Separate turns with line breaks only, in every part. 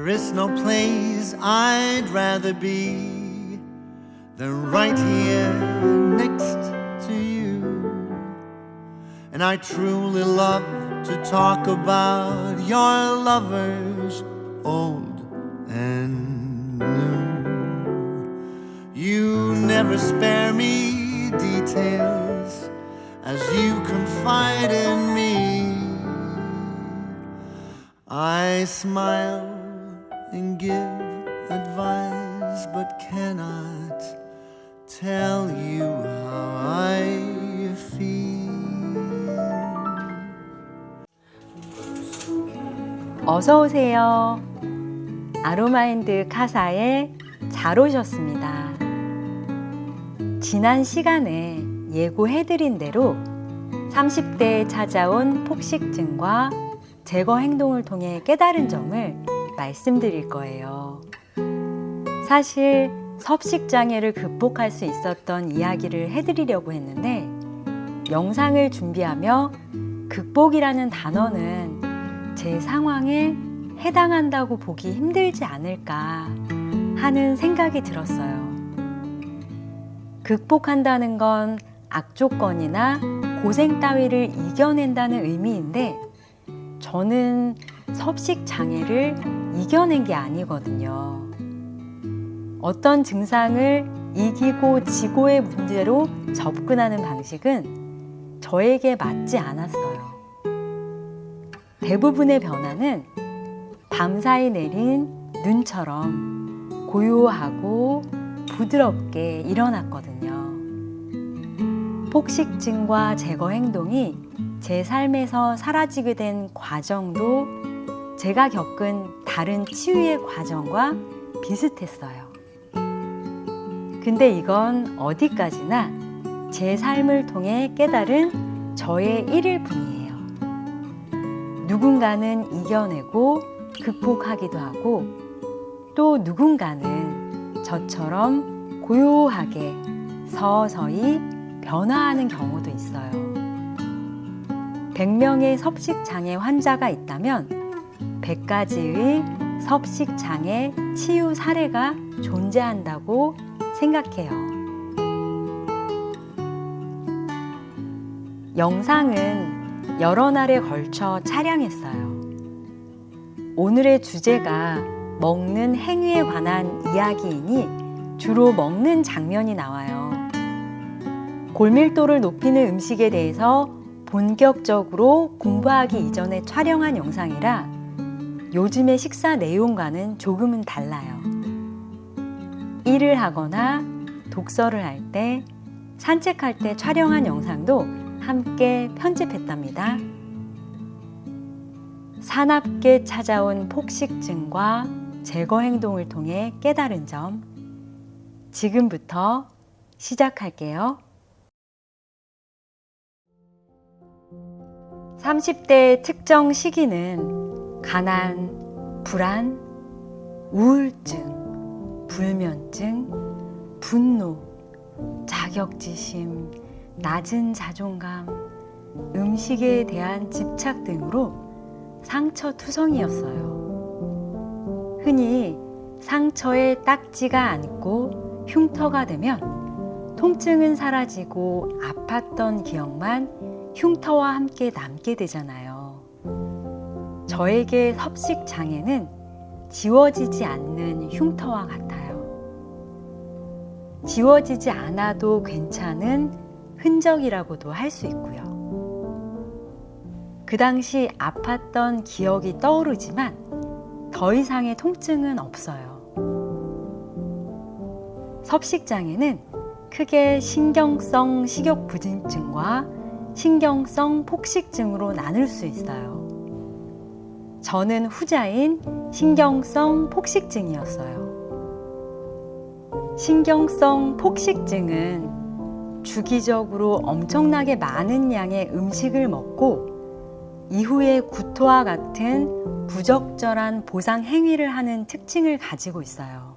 There is no place I'd rather be than right here next to you. And I truly love to talk about your lovers, old and new. You never spare me details as you confide in me. I smile and give advice, but cannot tell you how I feel.
어서 오세요. 아로마인드 카사에 잘 오셨습니다. 지난 시간에 예고해드린 대로 30대에 찾아온 폭식증과 제거 행동을 통해 깨달은 점을 말씀드릴 거예요. 사실 섭식장애를 극복할 수 있었던 이야기를 해드리려고 했는데 영상을 준비하며 극복이라는 단어는 제 상황에 해당한다고 보기 힘들지 않을까 하는 생각이 들었어요. 극복한다는 건 악조건이나 고생 따위를 이겨낸다는 의미인데 저는 섭식 장애를 이겨낸 게 아니거든요. 어떤 증상을 이기고 지고의 문제로 접근하는 방식은 저에게 맞지 않았어요. 대부분의 변화는 밤사이 내린 눈처럼 고요하고 부드럽게 일어났거든요. 폭식증과 제거 행동이 제 삶에서 사라지게 된 과정도 제가 겪은 다른 치유의 과정과 비슷했어요. 근데 이건 어디까지나 제 삶을 통해 깨달은 저의 일일 뿐이에요. 누군가는 이겨내고 극복하기도 하고 또 누군가는 저처럼 고요하게 서서히 변화하는 경우도 있어요. 100명의 섭식장애 환자가 있다면 100가지의 섭식장애 치유 사례가 존재한다고 생각해요. 영상은 여러 날에 걸쳐 촬영했어요. 오늘의 주제가 먹는 행위에 관한 이야기이니 주로 먹는 장면이 나와요. 골밀도를 높이는 음식에 대해서 본격적으로 공부하기 이전에 촬영한 영상이라 요즘의 식사 내용과는 조금은 달라요. 일을 하거나 독서를 할 때, 산책할 때 촬영한 영상도 함께 편집했답니다. 사납게 찾아온 폭식증과 제거 행동을 통해 깨달은 점, 지금부터 시작할게요. 30대의 특정 시기는 가난, 불안, 우울증, 불면증, 분노, 자격지심, 낮은 자존감, 음식에 대한 집착 등으로 상처 투성이었어요. 흔히 상처에 딱지가 않고 흉터가 되면 통증은 사라지고 아팠던 기억만 흉터와 함께 남게 되잖아요. 저에게 섭식 장애는 지워지지 않는 흉터와 같아요. 지워지지 않아도 괜찮은 흔적이라고도 할 수 있고요. 그 당시 아팠던 기억이 떠오르지만 더 이상의 통증은 없어요. 섭식장애는 크게 신경성 식욕부진증과 신경성 폭식증으로 나눌 수 있어요. 저는 후자인 신경성 폭식증이었어요. 신경성 폭식증은 주기적으로 엄청나게 많은 양의 음식을 먹고 이후에 구토와 같은 부적절한 보상 행위를 하는 특징을 가지고 있어요.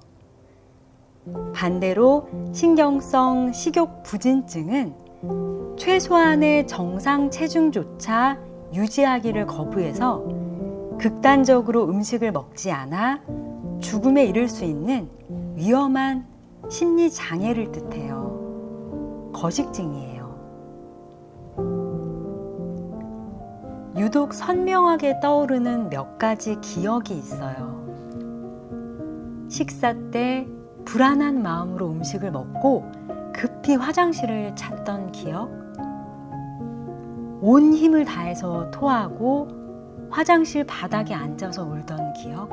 반대로 신경성 식욕 부진증은 최소한의 정상 체중조차 유지하기를 거부해서 극단적으로 음식을 먹지 않아 죽음에 이를 수 있는 위험한 심리 장애를 뜻해요. 거식증이에요. 유독 선명하게 떠오르는 몇 가지 기억이 있어요. 식사 때 불안한 마음으로 음식을 먹고 급히 화장실을 찾던 기억. 온 힘을 다해서 토하고 화장실 바닥에 앉아서 울던 기억.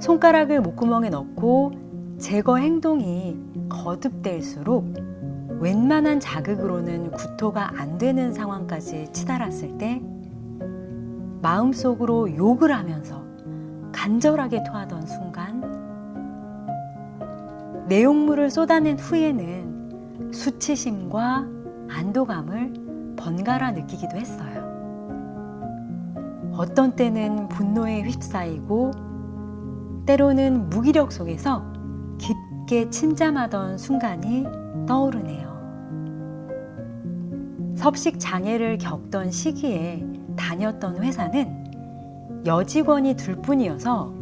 손가락을 목구멍에 넣고 제거 행동이 거듭될수록 웬만한 자극으로는 구토가 안 되는 상황까지 치달았을 때 마음속으로 욕을 하면서 간절하게 토하던 순간 내용물을 쏟아낸 후에는 수치심과 안도감을 번갈아 느끼기도 했어요. 어떤 때는 분노에 휩싸이고 때로는 무기력 속에서 깊게 침잠하던 순간이 떠오르네요. 섭식 장애를 겪던 시기에 다녔던 회사는 여직원이 둘 뿐이어서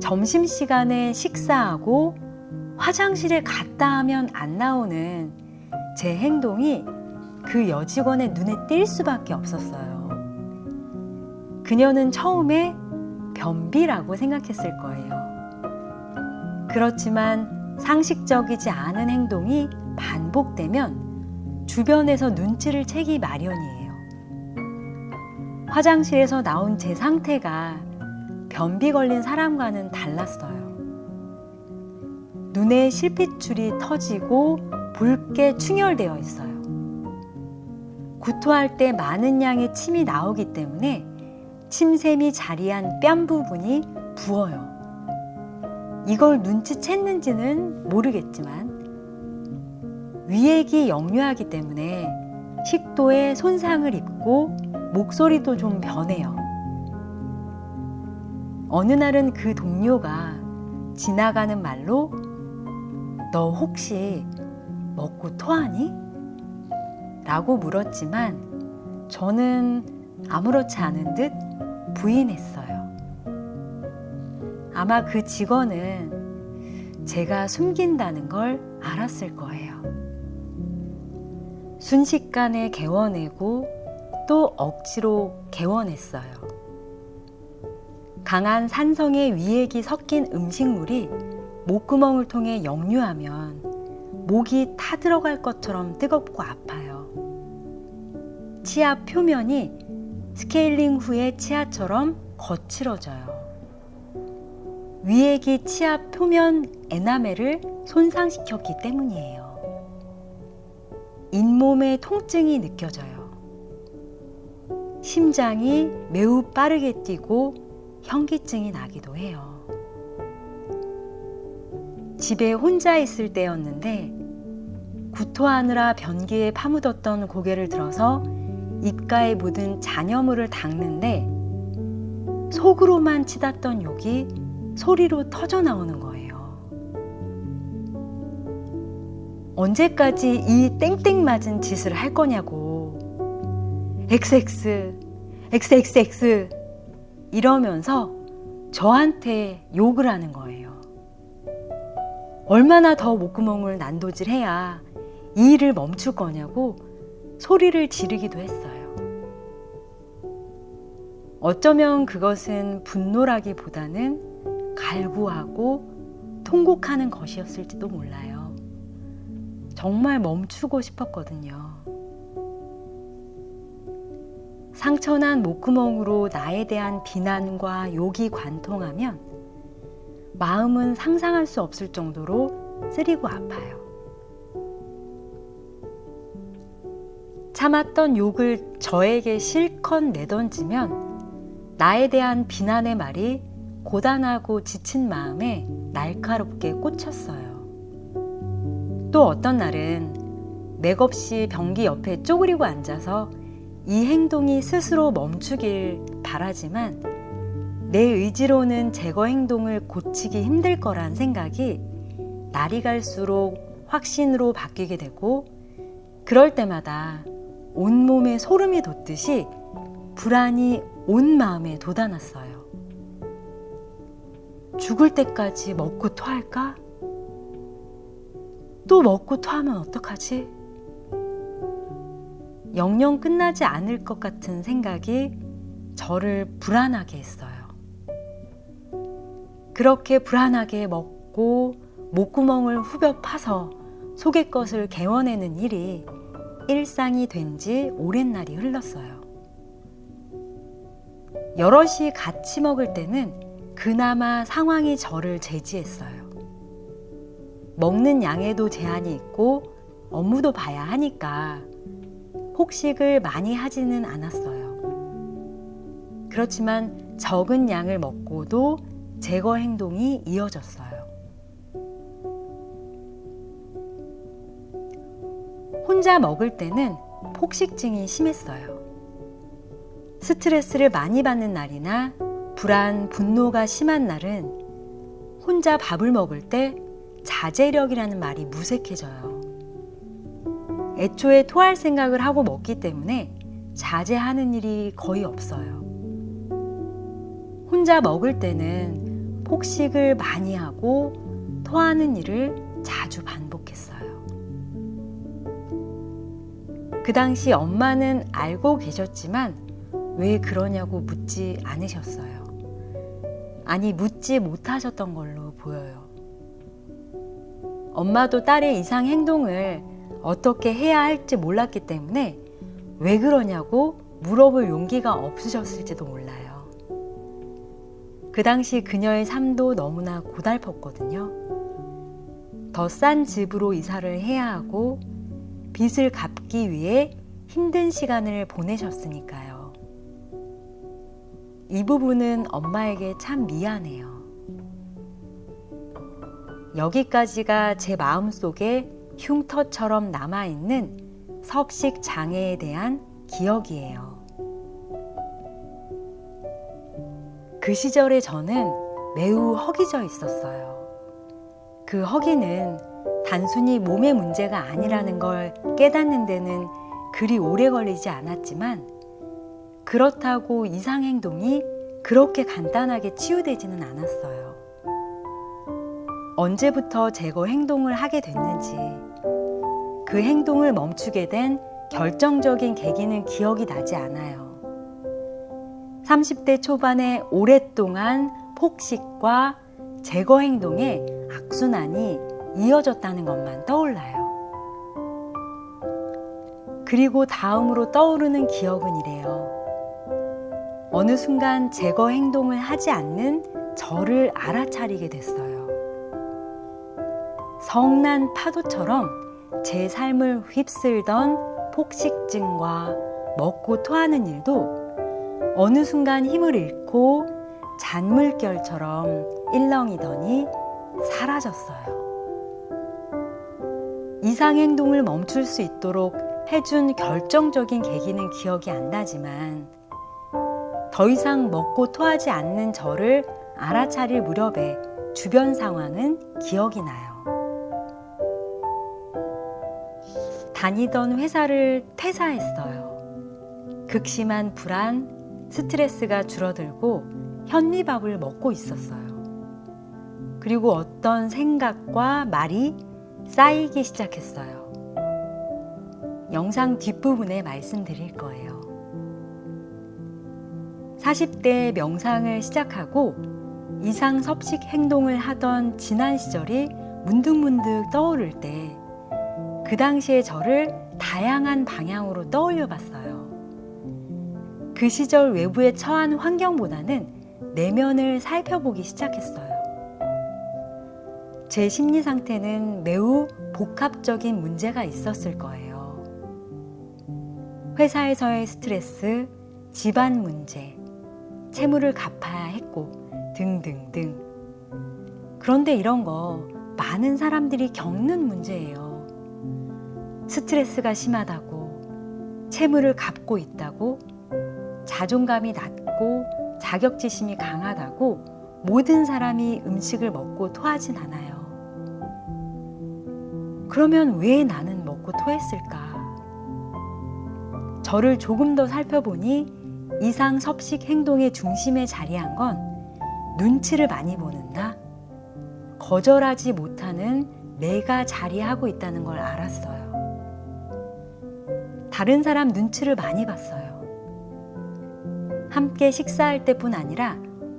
점심시간에 식사하고 화장실에 갔다 하면 안 나오는 제 행동이 그 여직원의 눈에 띌 수밖에 없었어요. 그녀는 처음에 변비라고 생각했을 거예요. 그렇지만 상식적이지 않은 행동이 반복되면 주변에서 눈치를 채기 마련이에요. 화장실에서 나온 제 상태가 변비 걸린 사람과는 달랐어요. 눈에 실핏줄이 터지고 붉게 충혈되어 있어요. 구토할 때 많은 양의 침이 나오기 때문에 침샘이 자리한 뺨 부분이 부어요. 이걸 눈치챘는지는 모르겠지만 위액이 역류하기 때문에 식도에 손상을 입고 목소리도 좀 변해요. 어느 날은 그 동료가 지나가는 말로 너 혹시 먹고 토하니? 라고 물었지만 저는 아무렇지 않은 듯 부인했어요. 아마 그 직원은 제가 숨긴다는 걸 알았을 거예요. 순식간에 개워내고 또 억지로 개워냈어요. 강한 산성의 위액이 섞인 음식물이 목구멍을 통해 역류하면 목이 타들어갈 것처럼 뜨겁고 아파요. 치아 표면이 스케일링 후의 치아처럼 거칠어져요. 위액이 치아 표면 에나멜을 손상시켰기 때문이에요. 잇몸에 통증이 느껴져요. 심장이 매우 빠르게 뛰고 현기증이 나기도 해요. 집에 혼자 있을 때였는데 구토하느라 변기에 파묻었던 고개를 들어서 입가에 묻은 잔여물을 닦는데 속으로만 치닫던 욕이 소리로 터져 나오는 거예요. 언제까지 이 땡땡 맞은 짓을 할 거냐고. XX, XXX 이러면서 저한테 욕을 하는 거예요. 얼마나 더 목구멍을 난도질해야 이 일을 멈출 거냐고 소리를 지르기도 했어요. 어쩌면 그것은 분노라기보다는 갈구하고 통곡하는 것이었을지도 몰라요. 정말 멈추고 싶었거든요. 상처난 목구멍으로 나에 대한 비난과 욕이 관통하면 마음은 상상할 수 없을 정도로 쓰리고 아파요. 참았던 욕을 저에게 실컷 내던지면 나에 대한 비난의 말이 고단하고 지친 마음에 날카롭게 꽂혔어요. 또 어떤 날은 맥없이 변기 옆에 쪼그리고 앉아서 이 행동이 스스로 멈추길 바라지만 내 의지로는 제거 행동을 고치기 힘들 거란 생각이 날이 갈수록 확신으로 바뀌게 되고 그럴 때마다 온몸에 소름이 돋듯이 불안이 온 마음에 돋아났어요. 죽을 때까지 먹고 토할까? 또 먹고 토하면 어떡하지? 영영 끝나지 않을 것 같은 생각이 저를 불안하게 했어요. 그렇게 불안하게 먹고 목구멍을 후벼 파서 속의 것을 개워내는 일이 일상이 된 지 오랜 날이 흘렀어요. 여럿이 같이 먹을 때는 그나마 상황이 저를 제지했어요. 먹는 양에도 제한이 있고 업무도 봐야 하니까 폭식을 많이 하지는 않았어요. 그렇지만 적은 양을 먹고도 제거 행동이 이어졌어요. 혼자 먹을 때는 폭식증이 심했어요. 스트레스를 많이 받는 날이나 불안, 분노가 심한 날은 혼자 밥을 먹을 때 자제력이라는 말이 무색해져요. 애초에 토할 생각을 하고 먹기 때문에 자제하는 일이 거의 없어요. 혼자 먹을 때는 폭식을 많이 하고 토하는 일을 자주 반복 그 당시 엄마는 알고 계셨지만 왜 그러냐고 묻지 않으셨어요. 아니, 묻지 못하셨던 걸로 보여요. 엄마도 딸의 이상 행동을 어떻게 해야 할지 몰랐기 때문에 왜 그러냐고 물어볼 용기가 없으셨을지도 몰라요. 그 당시 그녀의 삶도 너무나 고달팠거든요. 더 싼 집으로 이사를 해야 하고 빚을 갚기 위해 힘든 시간을 보내셨으니까요. 이 부분은 엄마에게 참 미안해요. 여기까지가 제 마음속에 흉터처럼 남아있는 섭식 장애에 대한 기억이에요. 그 시절에 저는 매우 허기져 있었어요. 그 허기는 단순히 몸의 문제가 아니라는 걸 깨닫는 데는 그리 오래 걸리지 않았지만 그렇다고 이상 행동이 그렇게 간단하게 치유되지는 않았어요. 언제부터 제거 행동을 하게 됐는지 그 행동을 멈추게 된 결정적인 계기는 기억이 나지 않아요. 30대 초반에 오랫동안 폭식과 제거 행동의 악순환이 이어졌다는 것만 떠올라요. 그리고 다음으로 떠오르는 기억은 이래요. 어느 순간 제거 행동을 하지 않는 저를 알아차리게 됐어요. 성난 파도처럼 제 삶을 휩쓸던 폭식증과 먹고 토하는 일도 어느 순간 힘을 잃고 잔물결처럼 일렁이더니 사라졌어요. 이상 행동을 멈출 수 있도록 해준 결정적인 계기는 기억이 안 나지만 더 이상 먹고 토하지 않는 저를 알아차릴 무렵에 주변 상황은 기억이 나요. 다니던 회사를 퇴사했어요. 극심한 불안, 스트레스가 줄어들고 현미밥을 먹고 있었어요. 그리고 어떤 생각과 말이 쌓이기 시작했어요. 영상 뒷부분에 말씀드릴 거예요. 40대 명상을 시작하고 이상 섭식 행동을 하던 지난 시절이 문득문득 떠오를 때 그 당시의 저를 다양한 방향으로 떠올려 봤어요. 그 시절 외부에 처한 환경보다는 내면을 살펴보기 시작했어요. 제 심리 상태는 매우 복합적인 문제가 있었을 거예요. 회사에서의 스트레스, 집안 문제, 채무를 갚아야 했고, 등등등. 그런데 이런 거 많은 사람들이 겪는 문제예요. 스트레스가 심하다고, 채무를 갚고 있다고, 자존감이 낮고, 자격지심이 강하다고, 모든 사람이 음식을 먹고 토하진 않아요. 그러면 왜 나는 먹고 토했을까? 저를 조금 더 살펴보니 이상 섭식 행동의 중심에 자리한 건 눈치를 많이 보는 나, 거절하지 못하는 내가 자리하고 있다는 걸 알았어요. 다른 사람 눈치를 많이 봤어요. 함께 식사할 때뿐 아니라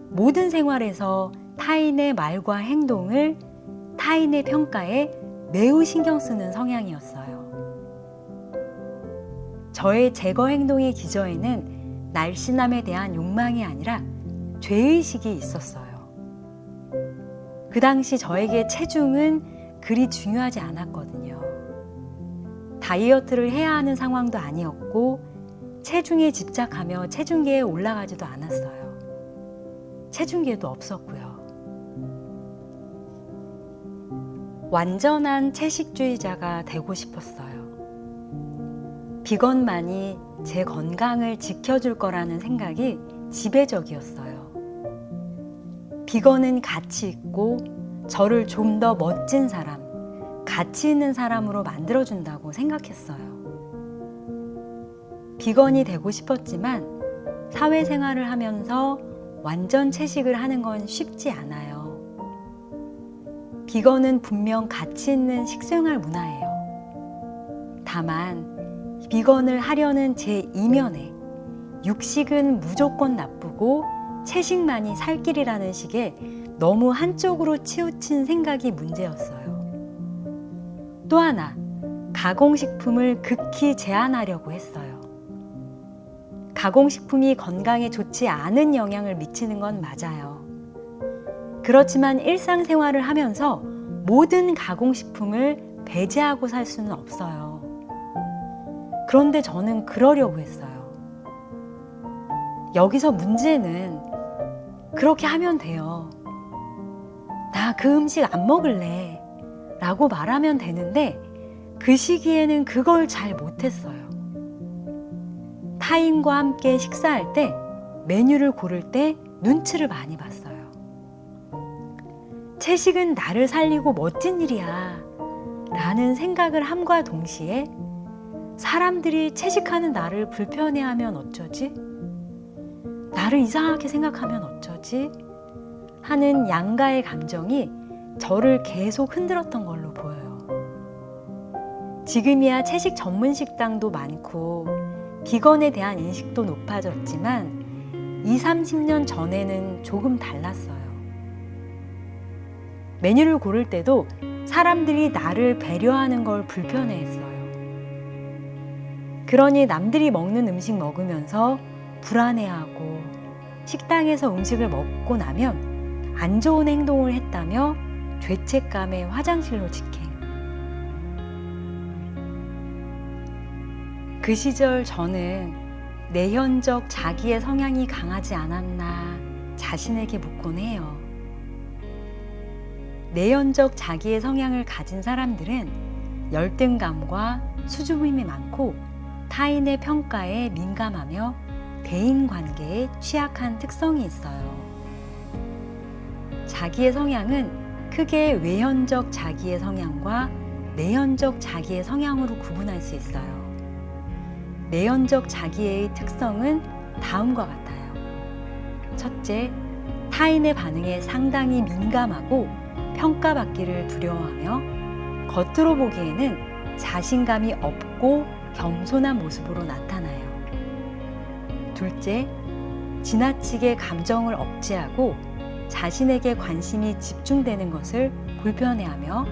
모든 생활에서 타인의 말과 행동을 타인의 평가에 매우 신경 쓰는 성향이었어요. 저의 제거 행동의 기저에는 날씬함에 대한 욕망이 아니라 죄의식이 있었어요. 그 당시 저에게 체중은 그리 중요하지 않았거든요. 다이어트를 해야 하는 상황도 아니었고, 체중에 집착하며 체중계에 올라가지도 않았어요. 체중계도 없었고요. 완전한 채식주의자가 되고 싶었어요. 비건만이 제 건강을 지켜줄 거라는 생각이 지배적이었어요. 비건은 가치 있고 저를 좀 더 멋진 사람, 가치 있는 사람으로 만들어준다고 생각했어요. 비건이 되고 싶었지만 사회생활을 하면서 완전 채식을 하는 건 쉽지 않아요. 비건은 분명 가치 있는 식생활 문화예요. 다만 비건을 하려는 제 이면에 육식은 무조건 나쁘고 채식만이 살 길이라는 식의 너무 한쪽으로 치우친 생각이 문제였어요. 또 하나, 가공식품을 극히 제한하려고 했어요. 가공식품이 건강에 좋지 않은 영향을 미치는 건 맞아요. 그렇지만 일상생활을 하면서 모든 가공식품을 배제하고 살 수는 없어요. 그런데 저는 그러려고 했어요. 여기서 문제는 그렇게 하면 돼요. 나 그 음식 안 먹을래. 라고 말하면 되는데 그 시기에는 그걸 잘 못했어요. 타인과 함께 식사할 때 메뉴를 고를 때 눈치를 많이 봤어요. 채식은 나를 살리고 멋진 일이야. 라는 생각을 함과 동시에 사람들이 채식하는 나를 불편해하면 어쩌지? 나를 이상하게 생각하면 어쩌지? 하는 양가의 감정이 저를 계속 흔들었던 걸로 보여요. 지금이야 채식 전문 식당도 많고 비건에 대한 인식도 높아졌지만 2, 30년 전에는 조금 달랐어요. 메뉴를 고를 때도 사람들이 나를 배려하는 걸 불편해했어요. 그러니 남들이 먹는 음식 먹으면서 불안해하고 식당에서 음식을 먹고 나면 안 좋은 행동을 했다며 죄책감에 화장실로 직행. 그 시절 저는 내현적 자기의 성향이 강하지 않았나 자신에게 묻곤 해요. 내연적 자기의 성향을 가진 사람들은 열등감과 수줍음이 많고 타인의 평가에 민감하며 대인 관계에 취약한 특성이 있어요. 자기의 성향은 크게 외현적 자기의 성향과 내현적 자기의 성향으로 구분할 수 있어요. 내연적 자기의 특성은 다음과 같아요. 첫째, 타인의 반응에 상당히 민감하고 평가받기를 두려워하며 겉으로 보기에는 자신감이 없고 겸손한 모습으로 나타나요. 둘째, 지나치게 감정을 억제하고 자신에게 관심이 집중되는 것을 불편해하며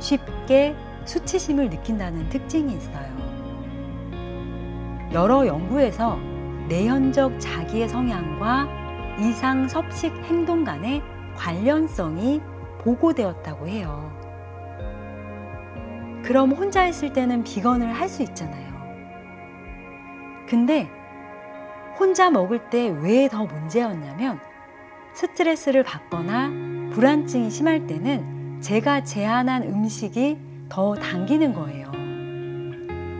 쉽게 수치심을 느낀다는 특징이 있어요. 여러 연구에서 내현적 자기의 성향과 이상 섭식 행동 간의 관련성이 보고되었다고 해요. 그럼 혼자 있을 때는 비건을 할 수 있잖아요. 근데 혼자 먹을 때 왜 더 문제였냐면 스트레스를 받거나 불안증이 심할 때는 제가 제안한 음식이 더 당기는 거예요.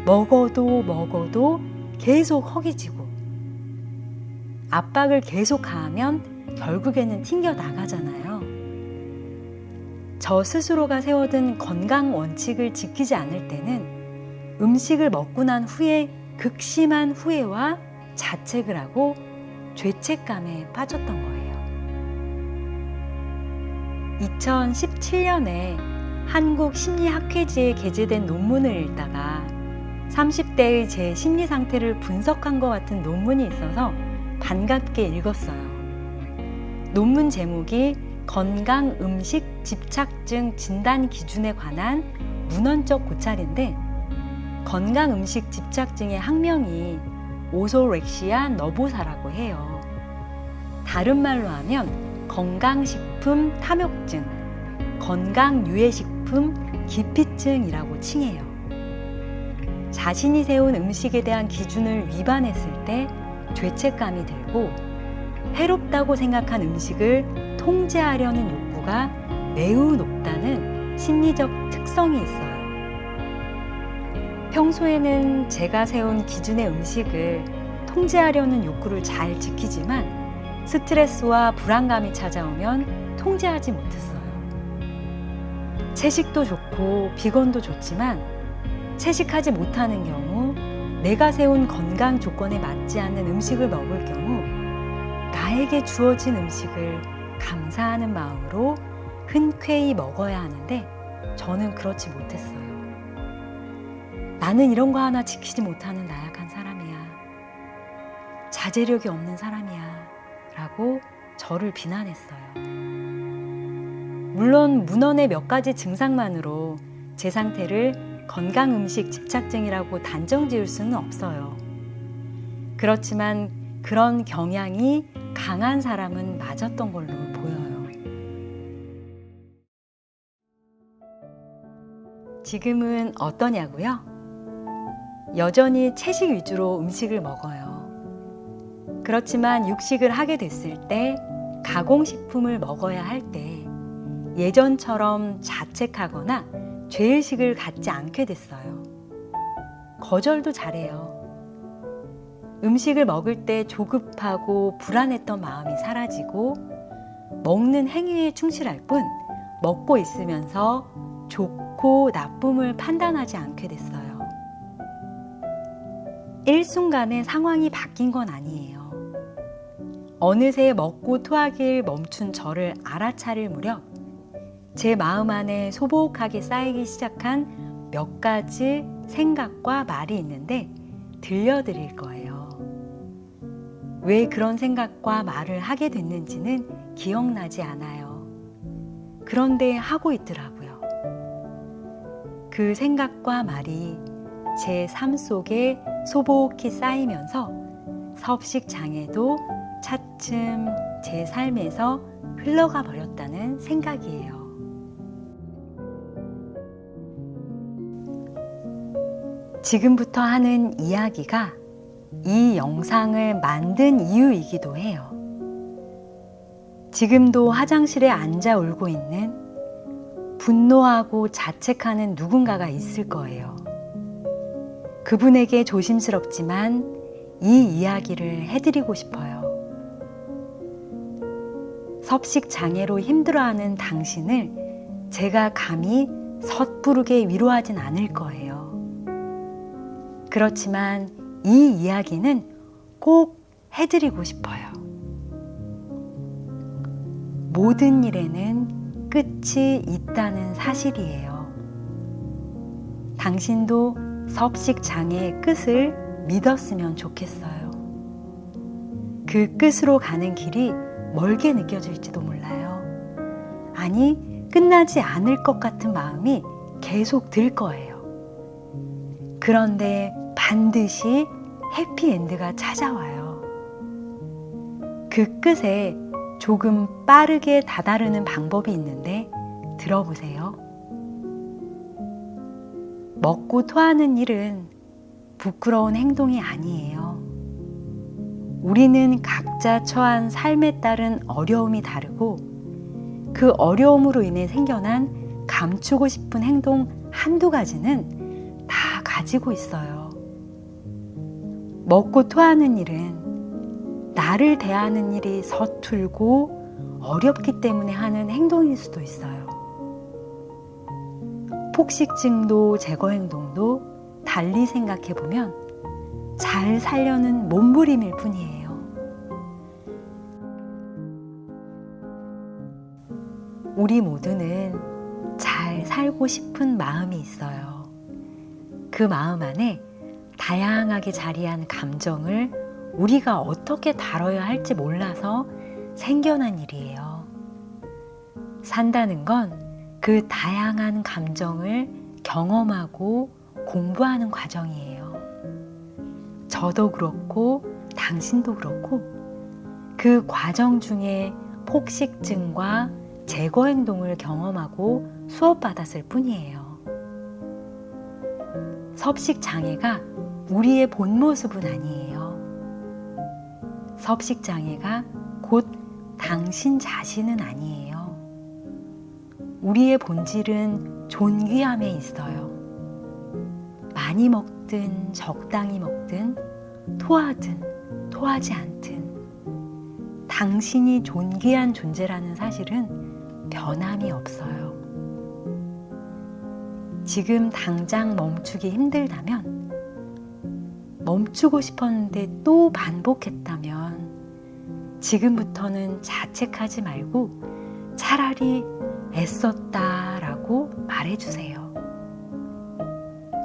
먹어도 먹어도 계속 허기지고 압박을 계속 가하면 결국에는 튕겨 나가잖아요. 저 스스로가 세워둔 건강 원칙을 지키지 않을 때는 음식을 먹고 난 후에 극심한 후회와 자책을 하고 죄책감에 빠졌던 거예요. 2017년에 한국 심리학회지에 게재된 논문을 읽다가 30대의 제 심리 상태를 분석한 것 같은 논문이 있어서 반갑게 읽었어요. 논문 제목이 건강 음식 집착증 진단 기준에 관한 문헌적 고찰인데 건강 음식 집착증의 학명이 오소렉시아 너보사라고 해요. 다른 말로 하면 건강식품 탐욕증, 건강유해식품 기피증이라고 칭해요. 자신이 세운 음식에 대한 기준을 위반했을 때 죄책감이 들고 해롭다고 생각한 음식을 통제하려는 욕구가 매우 높다는 심리적 특성이 있어요. 평소에는 제가 세운 기준의 음식을 통제하려는 욕구를 잘 지키지만 스트레스와 불안감이 찾아오면 통제하지 못했어요. 채식도 좋고 비건도 좋지만 채식하지 못하는 경우 내가 세운 건강 조건에 맞지 않는 음식을 먹을 경우 나에게 주어진 음식을 감사하는 마음으로 흔쾌히 먹어야 하는데 저는 그렇지 못했어요. 나는 이런 거 하나 지키지 못하는 나약한 사람이야. 자제력이 없는 사람이야. 라고 저를 비난했어요. 물론 문헌의 몇 가지 증상만으로 제 상태를 건강 음식 집착증이라고 단정 지을 수는 없어요. 그렇지만 그런 경향이 강한 사람은 맞았던 걸로 보여요. 지금은 어떠냐고요? 여전히 채식 위주로 음식을 먹어요. 그렇지만 육식을 하게 됐을 때 가공식품을 먹어야 할 때 예전처럼 자책하거나 죄의식을 갖지 않게 됐어요. 거절도 잘해요. 음식을 먹을 때 조급하고 불안했던 마음이 사라지고 먹는 행위에 충실할 뿐 먹고 있으면서 좋고 나쁨을 판단하지 않게 됐어요. 일순간에 상황이 바뀐 건 아니에요. 어느새 먹고 토하길 멈춘 저를 알아차릴 무렵 제 마음 안에 소복하게 쌓이기 시작한 몇 가지 생각과 말이 있는데 들려드릴 거예요. 왜 그런 생각과 말을 하게 됐는지는 기억나지 않아요. 그런데 하고 있더라고요. 그 생각과 말이 제 삶 속에 소복히 쌓이면서 섭식 장애도 차츰 제 삶에서 흘러가 버렸다는 생각이에요. 지금부터 하는 이야기가 이 영상을 만든 이유이기도 해요. 지금도 화장실에 앉아 울고 있는 분노하고 자책하는 누군가가 있을 거예요. 그분에게 조심스럽지만 이 이야기를 해드리고 싶어요. 섭식 장애로 힘들어하는 당신을 제가 감히 섣부르게 위로하진 않을 거예요. 그렇지만 이 이야기는 꼭 해드리고 싶어요. 모든 일에는 끝이 있다는 사실이에요. 당신도 섭식 장애의 끝을 믿었으면 좋겠어요. 그 끝으로 가는 길이 멀게 느껴질지도 몰라요. 아니, 끝나지 않을 것 같은 마음이 계속 들 거예요. 그런데 반드시 해피엔드가 찾아와요. 그 끝에 조금 빠르게 다다르는 방법이 있는데 들어보세요. 먹고 토하는 일은 부끄러운 행동이 아니에요. 우리는 각자 처한 삶에 따른 어려움이 다르고 그 어려움으로 인해 생겨난 감추고 싶은 행동 한두 가지는 다 가지고 있어요. 먹고 토하는 일은 나를 대하는 일이 서툴고 어렵기 때문에 하는 행동일 수도 있어요. 폭식증도 제거 행동도 달리 생각해 보면 잘 살려는 몸부림일 뿐이에요. 우리 모두는 잘 살고 싶은 마음이 있어요. 그 마음 안에 다양하게 자리한 감정을 우리가 어떻게 다뤄야 할지 몰라서 생겨난 일이에요. 산다는 건 그 다양한 감정을 경험하고 공부하는 과정이에요. 저도 그렇고 당신도 그렇고 그 과정 중에 폭식증과 제거 행동을 경험하고 수업받았을 뿐이에요. 섭식 장애가 우리의 본 모습은 아니에요. 섭식 장애가 곧 당신 자신은 아니에요. 우리의 본질은 존귀함에 있어요. 많이 먹든 적당히 먹든 토하든 토하지 않든 당신이 존귀한 존재라는 사실은 변함이 없어요. 지금 당장 멈추기 힘들다면 멈추고 싶었는데 또 반복했다면 지금부터는 자책하지 말고 차라리 애썼다라고 말해주세요.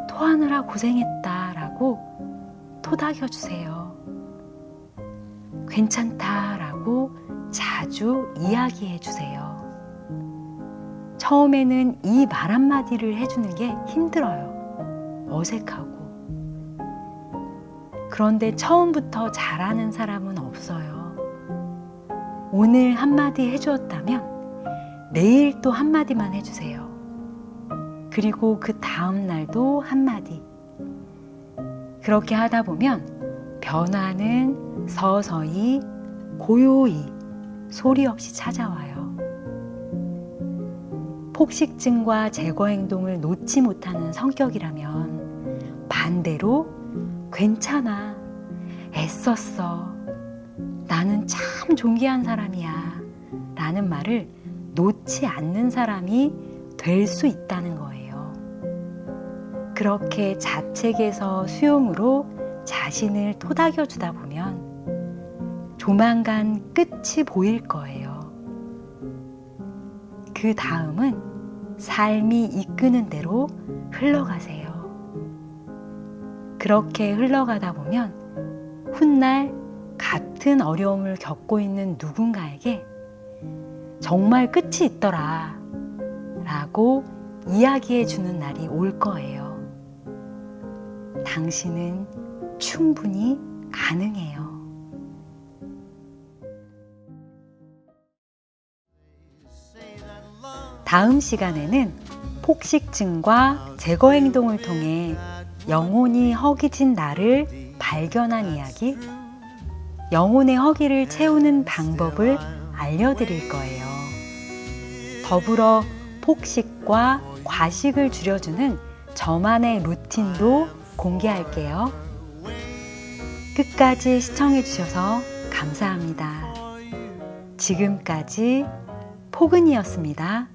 토하느라 고생했다라고 토닥여주세요. 괜찮다라고 자주 이야기해주세요. 처음에는 이 말 한마디를 해주는 게 힘들어요. 어색하고. 그런데 처음부터 잘하는 사람은 없어요. 오늘 한마디 해주었다면 내일 또 한마디만 해주세요. 그리고 그 다음 날도 한마디. 그렇게 하다 보면 변화는 서서히 고요히 소리 없이 찾아와요. 폭식증과 제거 행동을 놓지 못하는 성격이라면 반대로 괜찮아. 애썼어. 나는 참 존귀한 사람이야. 라는 말을 놓지 않는 사람이 될 수 있다는 거예요. 그렇게 자책에서 수용으로 자신을 토닥여 주다 보면 조만간 끝이 보일 거예요. 그 다음은 삶이 이끄는 대로 흘러가세요. 그렇게 흘러가다 보면 훗날 같은 어려움을 겪고 있는 누군가에게 정말 끝이 있더라 라고 이야기해 주는 날이 올 거예요. 당신은 충분히 가능해요. 다음 시간에는 폭식증과 제거 행동을 통해 영혼이 허기진 나를 발견한 이야기, 영혼의 허기를 채우는 방법을 알려드릴 거예요. 더불어 폭식과 과식을 줄여주는 저만의 루틴도 공개할게요. 끝까지 시청해주셔서 감사합니다. 지금까지 포근이었습니다.